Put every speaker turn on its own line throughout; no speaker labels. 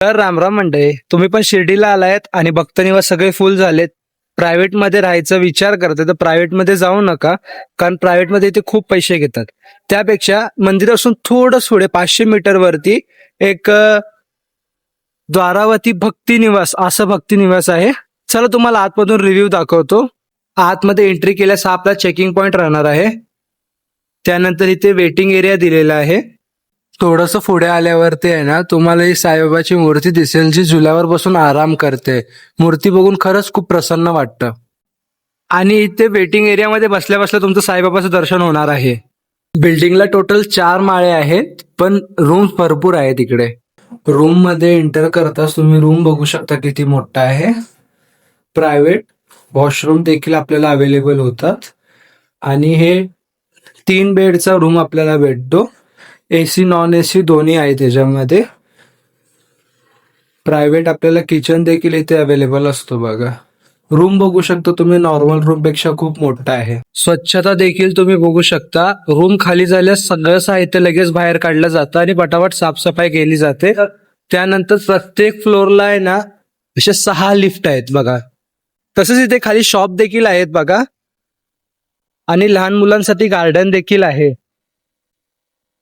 तर रामराम मंडळी तुम्ही पण शिर्डीला आलायत आणि भक्त निवास सगळे फुल झालेत. प्रायव्हेटमध्ये राहायचा विचार करताय तर प्रायव्हेटमध्ये जाऊ नका कारण प्रायव्हेटमध्ये इथे खूप पैसे घेतात. त्यापेक्षा मंदिरापासून थोडं पुढे पाचशे मीटर वरती एक द्वारावती भक्ती निवास असं भक्ती निवास आहे. चला तुम्हाला आतमधून रिव्ह्यू दाखवतो. आतमध्ये एंट्री केल्यास हा आपला चेकिंग पॉइंट राहणार आहे. त्यानंतर इथे वेटिंग एरिया दिलेला आहे. थोडस पुढे आल्यावरती आहे ना तुम्हाला ही साईबाबाची मूर्ती दिसेल जी झुल्यावर बसून आराम करते. मूर्ती बघून खरंच खूप प्रसन्न वाटतं. आणि इथे वेटिंग एरियामध्ये बसल्या बसल्या तुमचं साईबाबाचं दर्शन होणार आहे. बिल्डिंगला टोटल चार माळे आहेत पण रूम्स भरपूर आहेत इकडे. रूममध्ये एंटर करताच तुम्ही रूम बघू शकता किती मोठा आहे. प्रायव्हेट वॉशरूम देखील आपल्याला अवेलेबल होतात. आणि हे तीन बेडचा रूम आपल्याला भेटतो. एसी नॉन एसी दोन्ही आहे त्याच्यामध्ये. प्रायव्हेट आपल्याला किचन देखील इथे अवेलेबल असतो बघा. रूम बघू शकता तुम्ही नॉर्मल रूमपेक्षा खूप मोठा आहे. स्वच्छता देखील तुम्ही बघू शकता. रूम खाली झाल्यास सगळं साहित्य लगेच बाहेर काढलं जातं आणि पटापट साफसफाई केली जाते. त्यानंतर प्रत्येक फ्लोअरला आहे ना असे सहा लिफ्ट आहेत बघा. तसंच इथे खाली शॉप देखील आहेत बघा. आणि लहान मुलांसाठी गार्डन देखील आहे.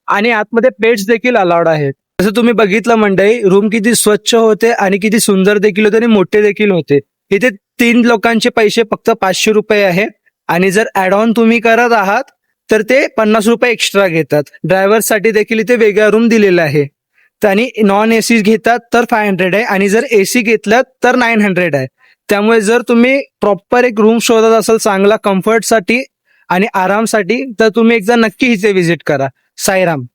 आणि आतमध्ये पेट्स देखील अलाउड आहेत. जसं तुम्ही बघितलं मंडळी रूम किती स्वच्छ होते आणि किती सुंदर देखील होते आणि मोठे देखील होते. इथे तीन लोकांचे पैसे फक्त पाचशे रुपये आहे आणि जर ऍड ऑन तुम्ही करत आहात तर ते पन्नास रुपये एक्स्ट्रा घेतात. ड्रायव्हरसाठी देखील इथे वेगळा रूम दिलेला आहे. आणि नॉन एसी घेतात तर फाय हंड्रेड आहे. आणि जर एसी घेतलं तर नाईन हंड्रेड आहे. त्यामुळे जर तुम्ही प्रॉपर एक रूम शोधत असाल चांगला कम्फर्टसाठी आणि आरामसाठी तर तुम्ही एकदा नक्की इथे व्हिजिट करा. Sairam.